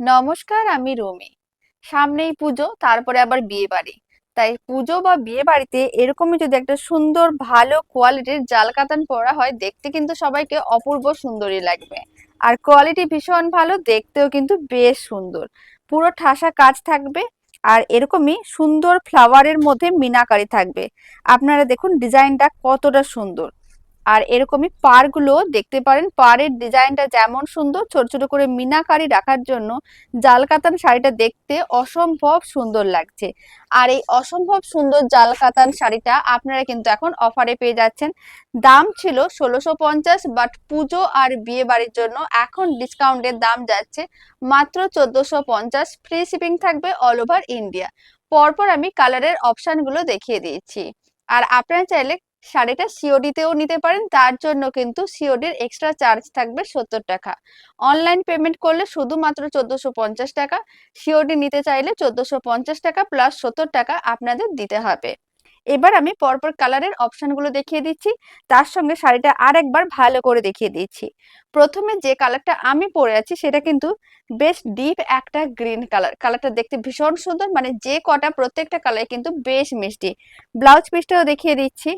নমস্কার, আমি রুমি। সামনেই পুজো, তারপরে আবার বিয়ে বাড়ি। তাই পুজো বা বিয়ে বাড়িতে এরকমই যদি একটা সুন্দর, ভালো কোয়ালিটির জাল কাতান পরা হয়, দেখতে কিন্তু সবাইকে অপূর্ব সুন্দরই লাগবে। আর কোয়ালিটি ভীষণ ভালো, দেখতেও কিন্তু বেশ সুন্দর। পুরো ঠাসা কাজ থাকবে, আর এরকমই সুন্দর ফ্লাওয়ারের মধ্যে মিনাকারি থাকবে। আপনারা দেখুন ডিজাইনটা কতটা সুন্দর। আর এরকমই পাড়গুলো দেখতে পারেন। পাড়ের ডিজাইনটা যেমন সুন্দর, ছোট ছোট করে মিনাকারি রাখার জন্য জাল কাতান শাড়িটা দেখতে অসম্ভব সুন্দর লাগছে। আর এই অসম্ভব সুন্দর জাল কাতান শাড়িটা আপনারা কিন্তু এখন অফারে পেয়ে যাচ্ছেন। দাম ছিল ষোলোশো পঞ্চাশ, বাট পুজো আর বিয়ে বাড়ির জন্য এখন ডিসকাউন্টের দাম যাচ্ছে মাত্র চোদ্দোশো পঞ্চাশ। ফ্রি শিপিং থাকবে অল ওভার ইন্ডিয়া। পরপর আমি কালারের অপশানগুলো দেখিয়ে দিয়েছি। আর আপনারা চাইলে শাড়িটা সিওডিতেও নিতে পারেন, তার জন্য কিন্তু সিওডির এক্সট্রা চার্জ থাকবে সত্তর টাকা। অনলাইন পেমেন্ট করলে শুধুমাত্র চোদ্দোশো পঞ্চাশ টাকা সিওডি নিতে চাইলে চোদ্দোশো পঞ্চাশ টাকা প্লাস সত্তর টাকা আপনাদের দিতে হবে। এবার আমি পরপর কালারের অপশনগুলো দেখিয়ে দিচ্ছি, তার সঙ্গে শাড়িটা আর একবার ভালো করে দেখিয়ে দিচ্ছি। প্রথমে যে কালারটা আমি পরে আছি, সেটা কিন্তু বেশ ডিপ একটা গ্রিন কালার কালারটা দেখতে ভীষণ সুন্দর মানে যে কটা প্রত্যেকটা কালার কিন্তু বেশ মিষ্টি। ব্লাউজ পিসটাও দেখিয়ে দিচ্ছি।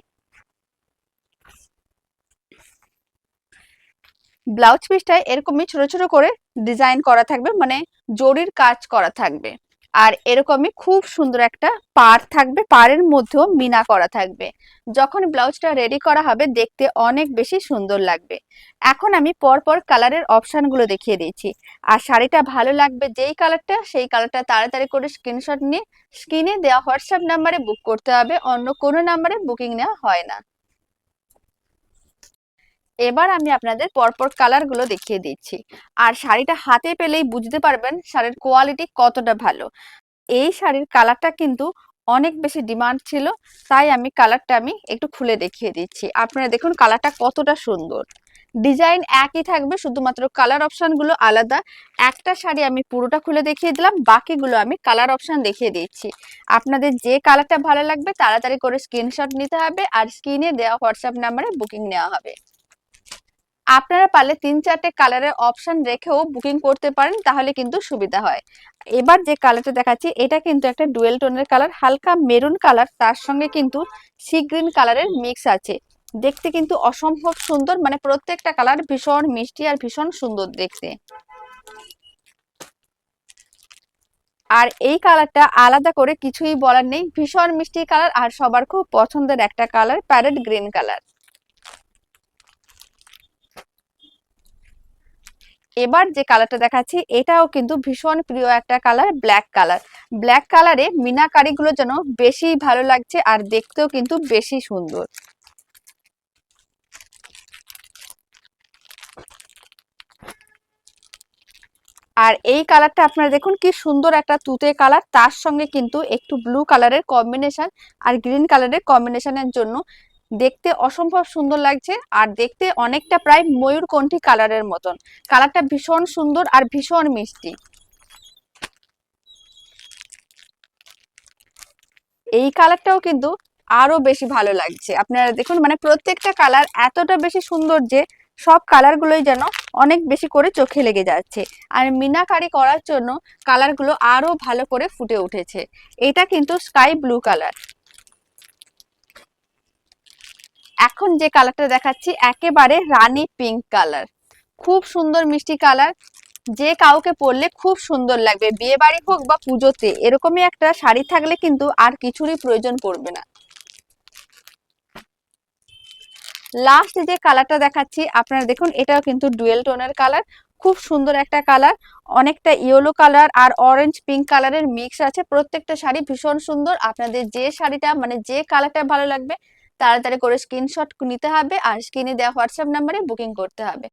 ব্লাউজ পিসটায় এরকমই ছোট ছোট করে ডিজাইন করা থাকবে মানে জরির কাজ করা থাকবে। আর এরকমই খুব সুন্দর একটা পার থাকবে, পাড়ের মধ্যেও মিনা করা থাকবে। যখন ব্লাউজটা রেডি করা হবে, দেখতে অনেক বেশি সুন্দর লাগবে। এখন আমি পরপর কালারের অপশানগুলো দেখিয়ে দিয়েছি। আর শাড়িটা ভালো লাগবে যেই কালারটা, সেই কালারটা তাড়াতাড়ি করে স্ক্রিনশট নিয়ে স্ক্রিনে দেওয়া হোয়াটসঅ্যাপ নাম্বারে বুক করতে হবে, অন্য কোনো নাম্বারে বুকিং নেওয়া হয় না। এবার আমি আপনাদের পরপর কালারগুলো দেখিয়ে দিচ্ছি। আর শাড়িটা হাতে পেলেই বুঝতে পারবেন শাড়ির কোয়ালিটি কতটা ভালো। এই শাড়ির কালারটা কিন্তু অনেক বেশি ডিমান্ড ছিল, তাই আমি কালারটা আমি একটু খুলে দেখিয়ে দিচ্ছি। আপনারা দেখুন কালারটা কতটা সুন্দর। ডিজাইন একই থাকবে, শুধুমাত্র কালার অপশানগুলো আলাদা। একটা শাড়ি আমি পুরোটা খুলে দেখিয়ে দিলাম, বাকিগুলো আমি কালার অপশান দেখিয়ে দিচ্ছি। আপনাদের যে কালারটা ভালো লাগবে, তাড়াতাড়ি করে স্ক্রিনশট নিতে হবে আর স্ক্রিনে দেওয়া হোয়াটসঅ্যাপ নাম্বারে বুকিং নেওয়া হবে। আপনারা পারলে তিন চারটে কালারের অপশন রেখেও বুকিং করতে পারেন, তাহলে কিন্তু সুবিধা হয়। এবার যে কালারটা দেখাচ্ছি, এটা কিন্তু একটা ডুয়েল টোনের কালার হালকা মেরুন কালার তার সঙ্গে কিন্তু সি গ্রিন কালারের মিক্স আছে। দেখতে কিন্তু অসম্ভব সুন্দর মানে প্রত্যেকটা কালার ভীষণ মিষ্টি আর ভীষণ সুন্দর দেখতে। আর এই কালারটা আলাদা করে কিছুই বলার নেই, ভীষণ মিষ্টি কালার আর সবার খুব পছন্দের একটা কালার প্যারেট গ্রিন কালার এবার যে কালারটা দেখাচ্ছি, এটাও কিন্তু ভীষণ প্রিয় একটা কালার ব্ল্যাক কালার ব্ল্যাক কালারে মিনাকারিগুলো যেন বেশি ভালো লাগছে আর দেখতেও কিন্তু বেশি সুন্দর। আর এই কালারটা আপনারা দেখুন কি সুন্দর একটা তুতে কালার তার সঙ্গে কিন্তু একটু ব্লু কালারের কম্বিনেশন আর গ্রিন কালারের কম্বিনেশনের জন্য দেখতে অসম্ভব সুন্দর লাগছে আর দেখতে অনেকটা প্রায় ময়ূরকণ্ঠী কালারের মতন। কালারটা ভীষণ সুন্দর আর ভীষণ মিষ্টি। এই কালারটাও কিন্তু আরও বেশি ভালো লাগছে। আপনারা দেখুন মানে প্রত্যেকটা কালার এতটা বেশি সুন্দর যে সব কালারগুলোই যেন অনেক বেশি করে চোখে লেগে যাচ্ছে। আর মিনাকারি করার জন্য কালারগুলো আরও ভালো করে ফুটে উঠেছে। এটা কিন্তু স্কাই ব্লু কালার। এখন যে কালারটা দেখাচ্ছি, একেবারে রানী পিঙ্ক কালার খুব সুন্দর মিষ্টি কালার যে কাউকে পরলে খুব সুন্দর লাগবে। বিয়ে বাড়ি হোক বা পুজোতে, এরকমই একটা শাড়ি থাকলে কিন্তু আর কিছুরই প্রয়োজন পড়বে না। লাস্ট যে কালারটা দেখাচ্ছি, আপনারা দেখুন, এটাও কিন্তু ডুয়েল টোনের কালার খুব সুন্দর একটা কালার অনেকটা ইয়েলো কালার আর অরেঞ্জ পিঙ্ক কালারের মিক্স আছে। প্রত্যেকটা শাড়ি ভীষণ সুন্দর। আপনাদের যে শাড়িটা মানে যে কালারটা ভালো লাগবে তাড়াতাড়ি করে স্ক্রিনশট নিতে হবে আর স্ক্রিনে দেওয়া হোয়াটসঅ্যাপ নাম্বারে বুকিং করতে হবে।